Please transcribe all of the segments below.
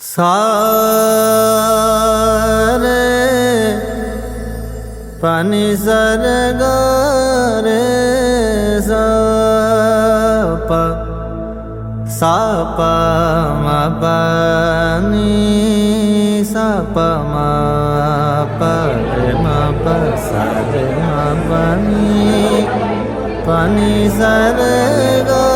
সারে পানি সার রে সাপা সাপা মা পানি, সাপা মা পারে মা পা, সারে মা পানি গা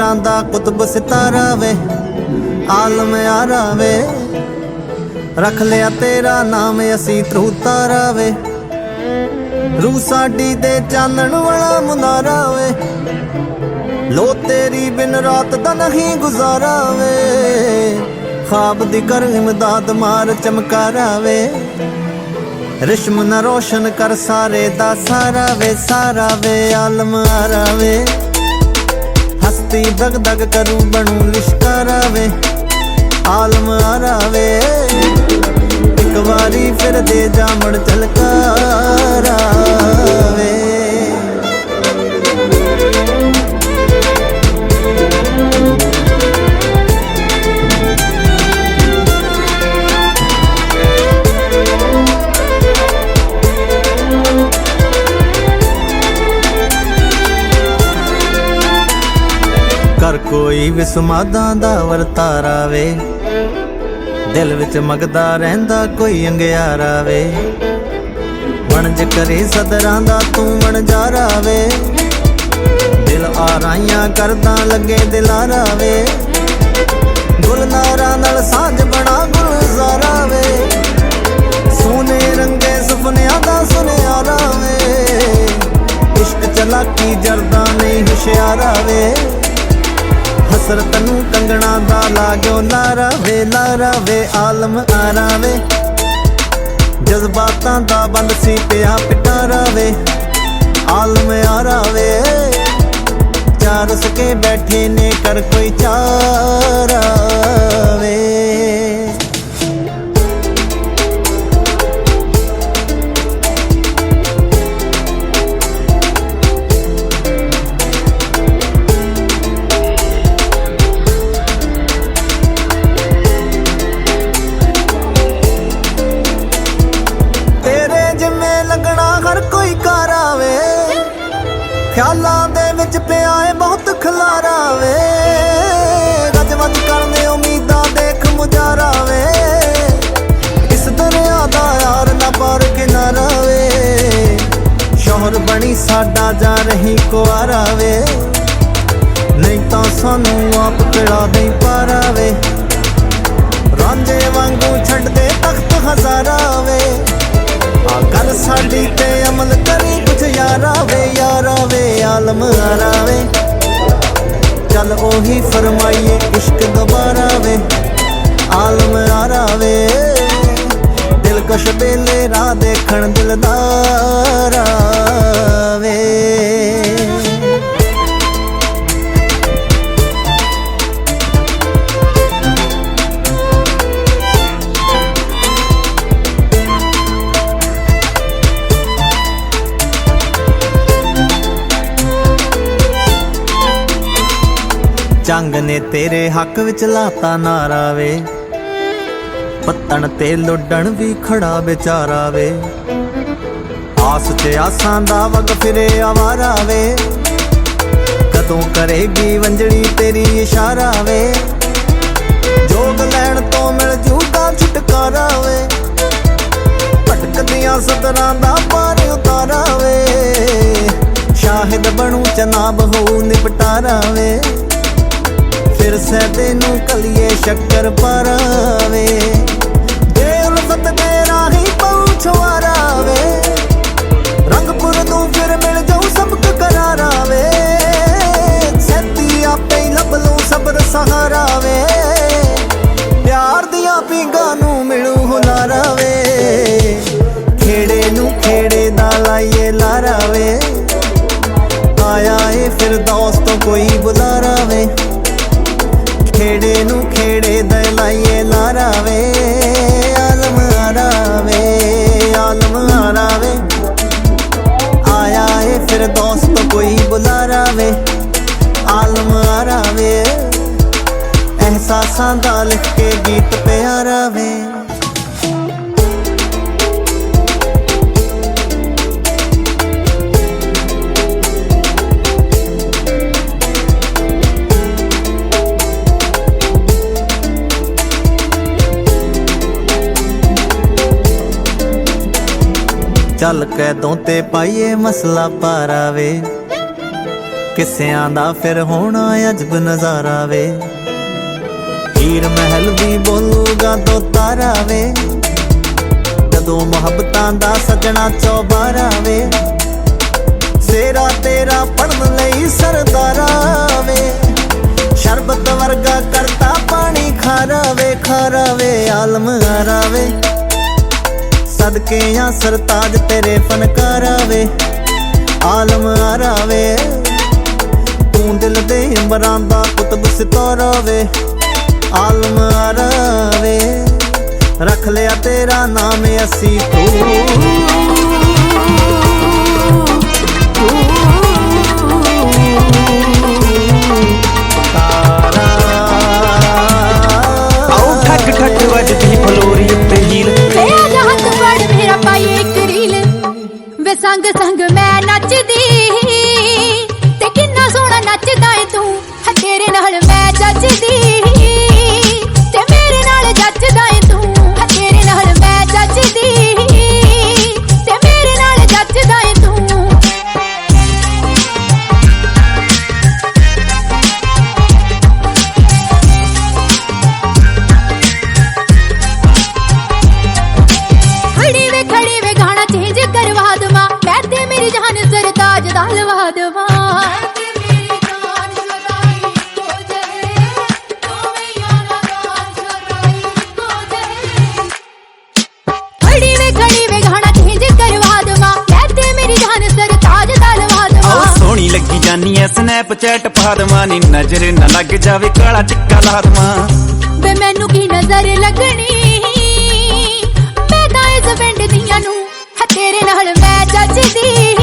ਦੇ ਦਾ ਕੁਤਬ ਸਿਤਾਰਾ ਵੇ, ਆਲਮ ਆਰਾਵੇ ਰੱਖ ਲਿਆ ਤੇਰਾ ਨਾਮ, ਅਸੀਂ ਤਰੂ ਤਾਰਾ ਵੇ। ਰੂ ਸਾਡੀ ਦੇ ਚਾਨਣ ਵਾਲਾ ਮੁਨਾਰਾ ਵੇ। ਲੋ ਤੇਰੀ ਬਿਨ ਰਾਤ ਦਾ ਨਹੀਂ ਗੁਜ਼ਾਰਾ ਵੇ। ਖਾਬ ਦੀ ਕਰ ਇਮਦਾਦ ਮਾਰ ਚਮਕਾਰਾ ਵੇ। ਰਿਸ਼ਮ ਨ ਰੋਸ਼ਨ ਕਰ ਸਾਰੇ ਦਾ ਸਾਰਾ ਵੇ ਸਾਰਾ ਵੇ, ਆਲਮ ਆਰਾ ਵੇ। ਹਸਤੀ ਦਗ ਦਗ ਕਰੂ ਬਣੂ ਲਿਸ਼ਕਾਰਾ ਵੇ ਆਲਮ ਆਰਾ ਕੋਈ ਸਮਾਦਾਂ ਦਾ ਵਰਤਾਰਾ ਵੇ ਦਿਲ ਵਿੱਚ ਮਗਦਾ ਰਹਿੰਦਾ ਕੋਈ ਅੰਗਿਆਰਾ ਵੇ ਵਣਜ ਕਰੇ ਸਦਰਾਂ ਦਾ ਤੂੰ ਵਣਜਾਰਾ ਵੇ ਦਿਲ ਆਰਾਈਆਂ ਕਰਦਾ ਲੱਗੇ ਦਿਲਾਰਾ ਵੇ ਗੁਲਨਾਰਾ ਨਾਲ ਸਾਂਝ ਬਣਾ ਗੁਲਜ਼ਾਰਾ ਵੇ ਸੋਨੇ ਰੰਗੇ ਸੁਪਨਿਆਂ ਦਾ ਸੁਨਿਆਰਾ ਵੇ ਇਸ਼ਕ ਚਲਾਕੀ ਜਰਦਾ ਨਹੀਂ ਹੁਸ਼ਿਆਰਾ ਵੇ ਹਸਰਤ ਨੂੰ ਕੰਗਣਾ ਦਾ ਲਾਗੋ ਲਾਰਾ ਵੇ ਲਾਰਾ ਵੇ ਆਲਮ ਆਰਾ ਜਜ਼ਬਾਤਾਂ ਦਾ ਬੰਦ ਸੀ ਪਿਆ ਪਿਟਾਰਾ ਵੇ ਆਲਮ ਆਰਾ ਵੇ ਚਾਰ ਸਕੇ ਬੈਠੇ ਨੇ ਕਰ ਕੋਈ ਚਾਰਾ ਵੇ ਖਿਆਲਾਂ ਦੇ ਵਿੱਚ ਪਿਆ ਏ ਬਹੁਤ ਖਲਾਰਾ ਵੇ। ਗੱਜ ਵੱਜ ਕਰਨੇ ਉਮੀਦਾਂ ਦੇਖ ਮੁਜਾਰਾ ਵੇ। ਇਸ ਦਰਿਆ ਦਾ ਯਾਰ ਨਾ ਪਾਰ ਕਿਨਾਰਾ ਵੇ। ਸ਼ੋਹਰ ਬਣੀ ਸਾਡਾ ਜਾ ਰਹੀ ਕੁਆਰਾ ਵੇ। ਨਹੀਂ ਤਾਂ ਸਾਨੂੰ ਆਪ ਕਿਹੜਾ ਨਹੀਂ ਪਾਰਾ ਵੇ। ਰਾਂਝੇ ਵਾਂਗੂ ਛੱਡਦੇ ਤਖਤ ਹਜ਼ਾਰਾ ਵੇ। ਆ ਗੱਲ ਸਾਡੀ ਤੇ ਅਮਲ ਕਰ ਯਾਰਾ ਵੇ ਯਾਰਾ ਵੇ ਆਲਮ ਆਰਾ ਵੇ ਚੱਲ ਉਹੀ ਫਰਮਾਈਏ, ਇਸ਼ਕ ਦੁਬਾਰਾ ਵੇ ਆਲਮ ਆਰਾ ਵੇ ਦਿਲ ਕਸ਼ ਬੇਲੇ ਰਾਹ ਦੇਖਣ ਦਿਲਦਾਰਾ ਵੇ ਜੰਗ ਨੇ ਤੇਰੇ ਹੱਕ ਵਿੱਚ ਲਾਤਾ ਨਾਰਾ ਵੇ। ਪੱਤਣ ਤੇ ਲੁੱਡਣ ਵੀ ਖੜਾ ਵਿਚਾਰਾ ਵੇ। ਆਸ ਤੇ ਆਸਾਂ ਦਾ ਵਗ ਫਿਰੇ ਆਵਾਰਾ ਵੇ। ਕਦੋਂ ਕਰੇਗੀ ਵੰਜੜੀ ਤੇਰੀ ਇਸ਼ਾਰਾ ਵੇ। ਜੋਗ ਲੈਣ ਤੋਂ ਮਿਲ ਜੂਗਾ ਛੁਟਕਾਰਾ ਵੇ। ਭਟਕਦੀਆਂ ਸਦਰਾਂ ਦਾ ਪਾਰ ਉਤਾਰਾ ਵੇ। ਸ਼ਾਹਿਦ ਬਣੂ ਜਨਾਬ ਹੋਊ ਨਿਪਟਾਰਾ ਵੇ। ਫਿਰ ਸਦੇ ਨੂੰ ਕਲੀਏ ਸ਼ੱਕਰ ਪਰਾਵੇ। ਦੇ ਉਲਫਤ ਦੇ ਰਾਹੀ ਪਹੁੰਚਵਾਰਾਵੇ ਰੰਗਪੁਰ ਤੋਂ ਫਿਰ ਮਿਲ ਜਾਉ ਸਬਕ ਕਰਾਰਾਵੇ। ਸੱਤੀ ਆਪੇ ਲੱਭ ਲਉ ਸਬਰ ਸਹਾਰਾਵੇ। ਪਿਆਰ ਦੀਆਂ ਪੀਂਗਾ ਨੂੰ ਮਿਲੂ ਹੁਲਾਰਾਵੇ। ਖੇੜੇ ਨੂੰ ਖੇੜੇ ਦਾ ਲਾਈਏ ਲਾਰਾਵੇ। ਆਇਆ ਏ ਫਿਰ ਦੋਸਤ ਕੋਈ ਬੁਲਾਰਾਵੇ। ਸਾਸਾਂ ਦਾ ਲਿਖ ਕੇ ਗੀਤ ਪਿਆਰਾ ਵੇ ਚੱਲ ਕੈਦੋਂ ਤੇ ਪਾਈਏ ਮਸਲਾ ਪਾਰਾਵੇ। ਕਿਸਿਆਂ ਦਾ ਫਿਰ ਹੋਣਾ ਅਜਬ ਨਜ਼ਾਰਾ ਵੇ। ਹੀਰ ਮਹਿਲ ਵੀ ਬੋਲੂਗਾ ਦੋ ਤਾਰਾ ਵੇ। ਜਦੋਂ ਮੁਹੱਬਤਾਂ ਦਾ ਸਜਣਾ ਚੌਬਾਰਾ ਵੇ। ਸੇਰਾ ਤੇਰਾ ਪੜਨ ਲਈ ਸਰਦਾਰਾ ਵੇ। ਸ਼ਰਬਤ ਵਰਗਾ ਕਰਤਾ ਪਾਣੀ ਖਾਰਾ ਵੇ ਖਾਰਾ ਵੇ, ਆਲਮ ਆਰਾ ਵੇ। ਸਦਕੇ ਆ ਸਰਤਾਜ ਤੇਰੇ ਫਨਕਾਰਾ ਵੇ। ਆਲਮ ਆਰਾ ਵੇ। ਤੂੰ ਦਿਲ ਦੇ ਅੰਬਰਾਂ ਦਾ ਕੁਤਬ ਸਿਤਾਰਾ ਵੇ। ਆਲਮ ਆਰਾ ਵੇ ਰੱਖ ਲਿਆ ਤੇਰਾ ਨਾਮ ਅਸੀਂ ਰੀਲ। ਵੇ ਸੰਗ ਸੰਗ ਜਾਨੀ ਐ ਸਨੈਪਚੈਟ ਪਾ ਦਵਾਂ ਨੀ ਨਜ਼ਰ ਨਾ ਲੱਗ ਜਾਵੇ ਕਾਲਾ ਟਿੱਕਾ ਲਾ ਦਵਾਂ ਵੇ ਮੈਨੂੰ ਕੀ ਨਜ਼ਰ ਲੱਗਣੀ? ਮੈਂ ਤਾਂ ਇਸ ਪਿੰਡ ਦੀਆਂ ਨੂੰ ਤੇਰੇ ਨਾਲ ਮੈਂ ਜੱਜਦੀ।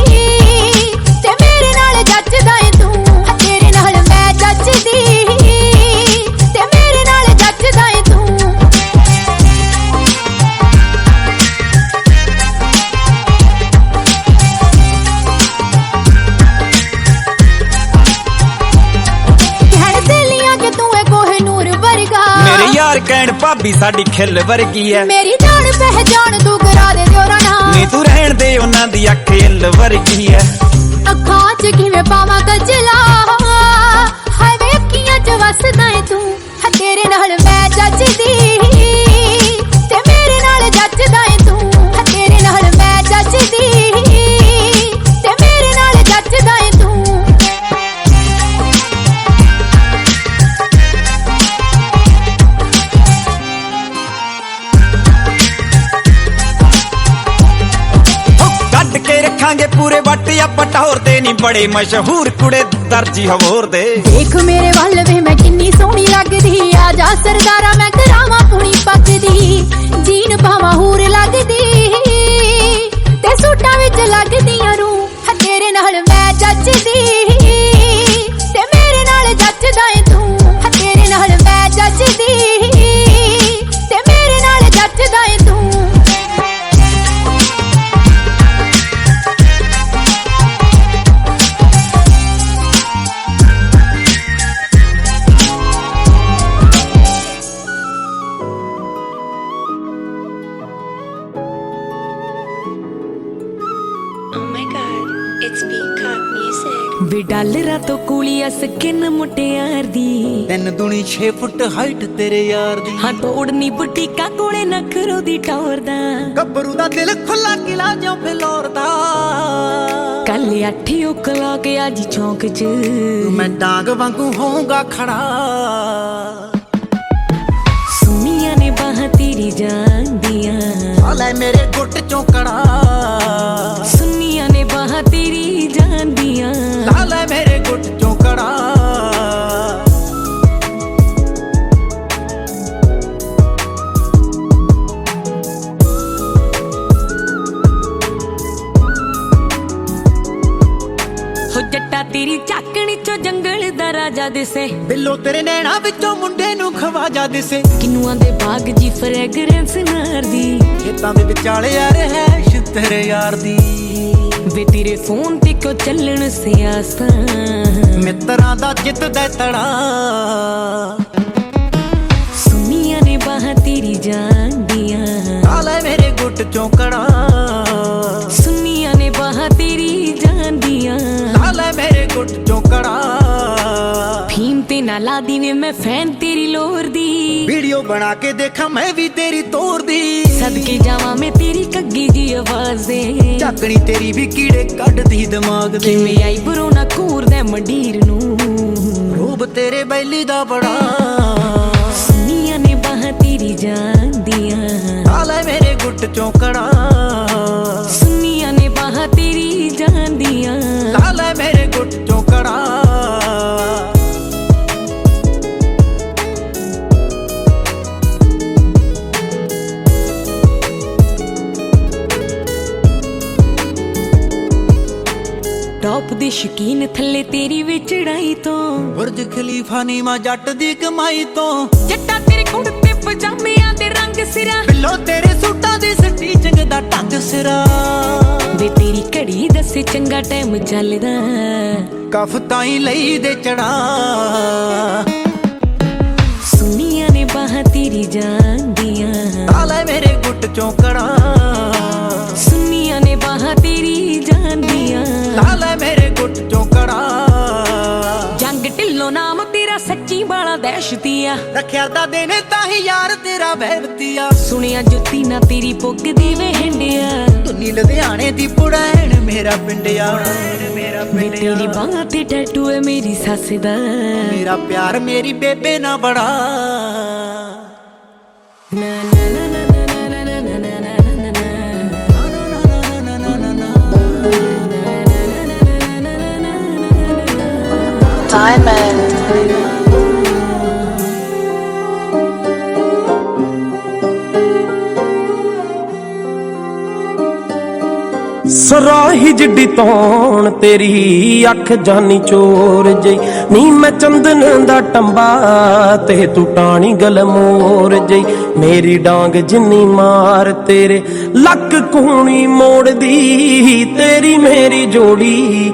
ਭਾਬੀ ਸਾਡੀ ਖਿੱਲ ਵਰਗੀ ਐ। ਮੇਰੀ ਜਾਣ ਪਹਿਚਾਣ ਤੂੰ ਕਰਾ ਦੇ ਦਿਓਰਾ ਨਾ ਨੀ ਤੂੰ ਰਹਿਣ ਦੇ ਉਹਨਾਂ ਦੀ ਅੱਖ ਇੱਲ ਵਰਗੀ ਐ। ਅੱਖਾਂ 'ਚ ਕਿਵੇਂ ਪਾਵਾਂ ਕਜਲਾ ਬੜੇ ਮਸ਼ਹੂਰ ਕੁੜੇ ਦਰਜੀ ਹਵੋਰ ਦੇ। ਦੇਖ ਮੇਰੇ ਵੱਲ ਵੇ, ਮੈਂ ਕਿੰਨੀ ਸੋਹਣੀ ਲੱਗਦੀ ਆ। ਜਾ ਸਰਦਾਰਾ, ਮੈਂ ਕਰਾਵਾਂ ਪੁਣੀ ਪੱਕਦੀ। ਜੀਨ ਪਾਵਾਂ ਹੂਰ ਡਾਲਰਾਂ ਤੋਂ ਕੁਲੀਆ ਸਕਿਨ ਮੁਟਿਆਰ ਦੀ ਤਿੰਨ ਦੁਨੀ 6 ਫੁੱਟ ਹਾਈਟ ਤੇਰੇ ਯਾਰ ਦੀ। ਹਾਂ ਤੋੜਨੀ ਬੁਟੀਕਾ ਕੋਲੇ ਨਖਰੋ ਦੀ ਟੌਰ ਦਾ। ਗੱਭਰੂ ਦਾ ਦਿਲ ਖੁੱਲਾ ਕਿਲਾ ਜਿਉਂ ਫਿਲੌਰ ਦਾ। ਕੱਲ 8 o'clock ਅੱਜ ਚੌਂਕ 'ਚ। ਮੈਂ ਡਾਂਗ ਵਾਂਗੂ ਹੋਊਗਾ ਖੜਾ। ਸੁਨੀਆਂ ਨੇ ਬਾਹਾਂ ਤੇਰੀ ਜਾਂਦੀਆਂ ਲੈ ਮੇਰੇ ਗੁੱਟ ਚੋਂ ਕੜਾ। ਸੁਨੀਆਂ ਬਾਹਾਂ ਤੇਰੀ ਜਾਂਦੀਆਂ ਲਾ ਲੈ ਮੇਰੇ ਗੁੱਟ ਚੋਂ ਕੜਾ। ਹੋ ਜੱਟਾ ਤੇਰੀ ਝਾਕਣੀ ਚੋਂ ਜੰਗਲ ਦਾ ਰਾਜਾ ਦਿਸੇ। ਬਿੱਲੋ ਤੇਰੇ ਨੈਣਾ ਵਿੱਚੋਂ ਮੁੰਡੇ ਨੂੰ ਖਵਾਜਾ ਦਿਸੇ। ਕਿਨੂਆਂ ਦੇ ਬਾਗ ਜੀ ਫ੍ਰੈਗਰੈਂਸ ਨਾਰਦੀ ਖੇਤਾਂ ਦੇ ਵਿਚਾਲੇ ਆ ਰਹਿਸ਼ ਤੇਰੇ ਯਾਰ ਦੀ। ਵੇ ਤੇਰੇ ਫੋਨ ਤੇ ਕਿਉਂ ਚੱਲਣ ਸਿਆਸਾਂ ਮਿੱਤਰਾਂ ਦਾ ਜਿੱਤਦਾ ਤੜਾ। ਸੁਨੀਆਂ ਨੇ ਬਾਹ ਤੇਰੀ ਜਾਂਦੀਆਂ ਆਲੇ ਮੇਰੇ ਗੁੱਟ ਚੋਂ ਕੜਾ। ਸੁਨੀਆਂ ਨੇ ਬਾਹ ਤੇਰੀ ਜਾਂਦੀਆਂ ਆਲੇ ਮੇਰੇ ਗੁੱਟ ਚੋਂ ਕੜਾ। ਫੀਮ ਤੇ ਨਾ ਲਾਦੀ ਵੇ ਮੈਂ ਫੈਨ ਤੇਰੀ ਲੋਰ ਦੀ। ਵੀਡੀਓ ਬਣਾ ਕੇ ਦੇਖਾਂ ਮੈਂ ਵੀ ਤੇਰੀ ਤੋਰ ਦੀ। ਸਦਕੇ ਜਾਵਾਂ ਮੈਂ ਤੇਰੀ ਕੱਗੀ ਜੀ ਆਵਾਜ਼। ਦੇ ਝਾਕਣੀ ਤੇਰੀ ਵੀ ਕੀੜੇ ਕੱਢਦੀ ਦਿਮਾਗ ਦੇ। ਕਿਵੇਂ ਆਈ ਬਰੋ ਨਾ ਕੂਰਦਾ ਮੰਡੀਰ ਨੂੰ। ਰੂਪ ਤੇਰੇ ਬੈਲੀ ਦਾ ਬੜਾ। ਸੁਨੀਆਂ ਨੇ ਬਾਹਾਂ ਤੇਰੀ ਜਾਂਦੀਆਂ ਹਾਲੇ ਮੇਰੇ ਗੁੱਟ ਚੋਂ ਕੜਾ ਸੁਨੀਆਂ ਨੇ ਬਾਹਾਂ ਤੇਰੀ ਜਾਂਦੀਆਂ ਹਾਲੇ ਮੇਰੇ ਗੁੱਟ ਸ਼ਕੀਨ ਥੱਲੇ ਤੇਰੀ ਵੀ ਚੜਾਈ ਤੋਂ। ਬੁਰਜ ਖਲੀਫਾ ਨੀ ਮਾ ਜੱਟ ਦੀ ਕਮਾਈ ਤੋਂ। ਜੱਟਾ ਤੇਰੇ ਕੁੜਤੇ ਪਜਾਮਿਆਂ ਦੇ ਰੰਗ ਸਿਰਾ। ਬਿੱਲੋ ਤੇਰੇ ਸੂਟਾਂ ਦੀ ਸਟੀਚਿੰਗ ਦਾ ਢੰਗ ਸਿਰਾ। ਵੇ ਤੇਰੀ ਘੜੀ ਦੱਸੇ ਚੰਗਾ ਟਾਈਮ ਚੱਲਦਾ। ਕਫ ਤਾਈ ਲਈ ਦੇ ਚੜਾ। ਸੁਨੀਆਂ ਨੇ ਬਾਹਾਂ ਤੇਰੀ ਜਾਂਦੀਆਂ ਹਾਲੇ ਮੇਰੇ ਗੁੱਟ ਚੋਂ ਕੜਾ। ਜਾਂਦੀਆਂ ਹਾਲੇ ਮੇਰੇ ਗੁੱਟ ਚੋਂ ਕੜਾ। ਜੰਗ ਢਿੱਲੋਂ ਨਾਮ ਤੇਰਾ ਸੱਚੀ ਬਾਲਾ ਦਹਿਸ਼ਤੀਆ ਰੱਖਿਆ ਤਾਂ ਦੇਨੇ ਤਾਂ ਹੀ ਯਾਰ ਤੇਰਾ ਵਹਿਬਤੀਆ ਸੁਣਿਆ ਜੁੱਤੀ ਨਾ ਤੇਰੀ ਪੁੱਗਦੀ ਵੇ ਹੰਡਿਆ ਤੁਨੀ ਲੁਧਿਆਣੇ ਦੀ ਪੁੜੈਣ ਮੇਰਾ ਪਿੰਡਿਆ। ਮੇਰਾ ਵੇ ਤੇਰੀ ਬਾਹਾਂ ਤੇ ਟੈਟੂ ਹੈ ਮੇਰੀ ਸੱਸ ਦਾ। ਮੇਰਾ ਪਿਆਰ ਮੇਰੀ ਬੇਬੇ ਨਾ ਬੜਾ। ਨਾ ਨਾ ਨਾ ਨਾ। ਸਰਾਹੀ ਜਿੱਡੀ ਤੌਣ ਤੇਰੀ, ਅੱਖ ਜਾਨੀ ਚੋਰ ਜਈ। ਨੀ ਮੈਂ ਚੰਦਨ ਦਾ ਟੰਬਾ, ਤੇ ਤੂੰ ਟਾਣੀ ਗਲ ਮੋਰ ਜਈ। ਮੇਰੀ ਡਾਂਗ ਜਿੰਨੀ ਮਾਰ ਤੇਰੇ, ਲੱਕ ਕੂਣੀ ਮੋੜਦੀ, ਤੇਰੀ ਮੇਰੀ ਜੋੜੀ।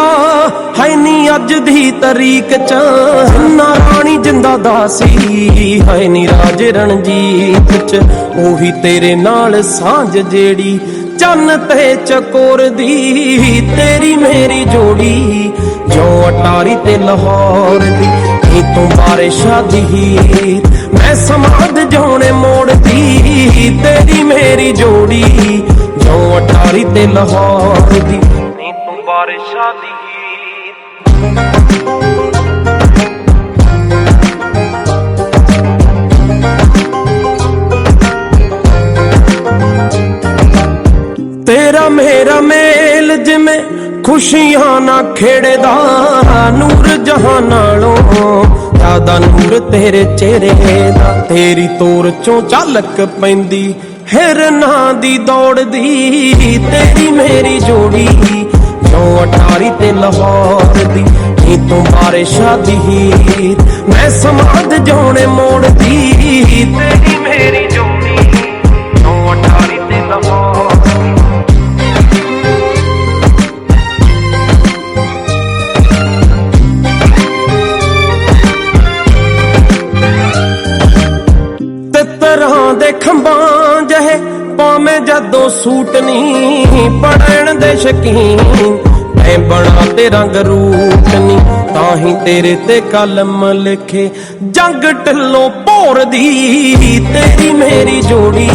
ਹੈ ਅੱਜ ਦੀ ਤਰੀਕ ਚ। ਨਾ ਰਾਣੀ ਜਿੰਦਾ ਦਾਸੀ ਹੈ ਨੀ ਰਾਜ ਰਣਜੀਤ ਚ। ਉਹੀ ਤੇਰੇ ਨਾਲ ਸਾਂਝ ਜਿਹੜੀ, ਚੰਨ ਤੇ ਚਕੋਰ ਦੀ। ਤੇਰੀ ਮੇਰੀ ਜੋੜੀ ਜੋ ਅਟਾਰੀ ਤੇ ਲਾਹੌਰ ਦੀ। ਨੀ ਤੂੰ ਬਾਰੇ ਸ਼ਾਦੀ ਮੈਂ ਸਮਾਦ ਜਾਣੇ ਮੋੜਦੀ ਤੇਰੀ ਮੇਰੀ ਜੋੜੀ ਜੋ ਅਟਾਰੀ ਤੇ ਲਾਹੌਰ ਦੀ। ਨੀ ਤੂੰ ਬਾਰੇ ਸ਼ਾਦੀ ਤੇਰਾ ਮੇਰਾ ਮੇਲ ਜਿਵੇਂ ਖੁਸ਼ੀਆਂ ਨਾ ਖੇੜਦਾ ਨੂਰ ਜਹਾਂ ਨਾਲੋਂ ਜ਼ਿਆਦਾ ਨੂਰ ਤੇਰੇ ਚਿਹਰੇ ਦਾ। ਤੇਰੀ ਤੋਰ ਚੋਂ ਝਲਕ ਪੈਂਦੀ ਹਿਰਨਾਂ ਦੀ ਦੌੜਦੀ। ਤੇਰੀ ਮੇਰੀ ਜੋੜੀ ਜੋ ਅਟਾਰੀ ਤੇ ਲਾਹੌਰ ਦੀ ਨੀ ਤੂੰ ਬਾਰਿਸ਼ਾਂ ਸ਼ਾਦੀ ਮੈਂ ਸਮਾਦ ਜਾਣੇ ਮੋੜਦੀ। ਤੇਰੀ ਮੇਰੀ ਜੋੜੀ ਜੋ ਅਟਾਰੀ ਤੇ ਲਾਹੌਰ ਦੇ ਖੰਭਾਂ ਜਹੇ ਪਾਵੇਂ ਜਦੋਂ ਸੂਟ ਨਹੀਂ ਪੜਨ ਦੇ ਸ਼ਕੀਨ। ਐ ਬਣਾ ਤੇ ਰੰਗ ਰੂਟ ਨਹੀਂ ਤਾਂ ਹੀ ਤੇਰੇ ਤੇ ਕਲਮ ਲਿਖੇ। ਜੰਗ ਢਿੱਲੋਂ ਭੋਰ ਤੇਰੀ ਮੇਰੀ ਜੋੜੀ।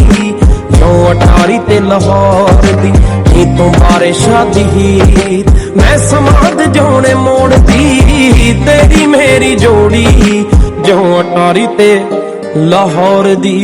ਜੋ ਅਟਾਰੀ ਤੇ ਲਾਹੌਰ ਦੀ, ਨੀ ਤੂੰ ਬਾਰਿਸ਼ਾਂ ਸ਼ਾਦੀ ਮੈਂ ਸਮਾਦ ਜਾਣੇ ਮੋੜਦੀ ਤੇਰੀ ਮੇਰੀ ਜੋੜੀ। ਜੋ ਅਟਾਰੀ ਤੇ ਲਾਹੌਰ ਦੀ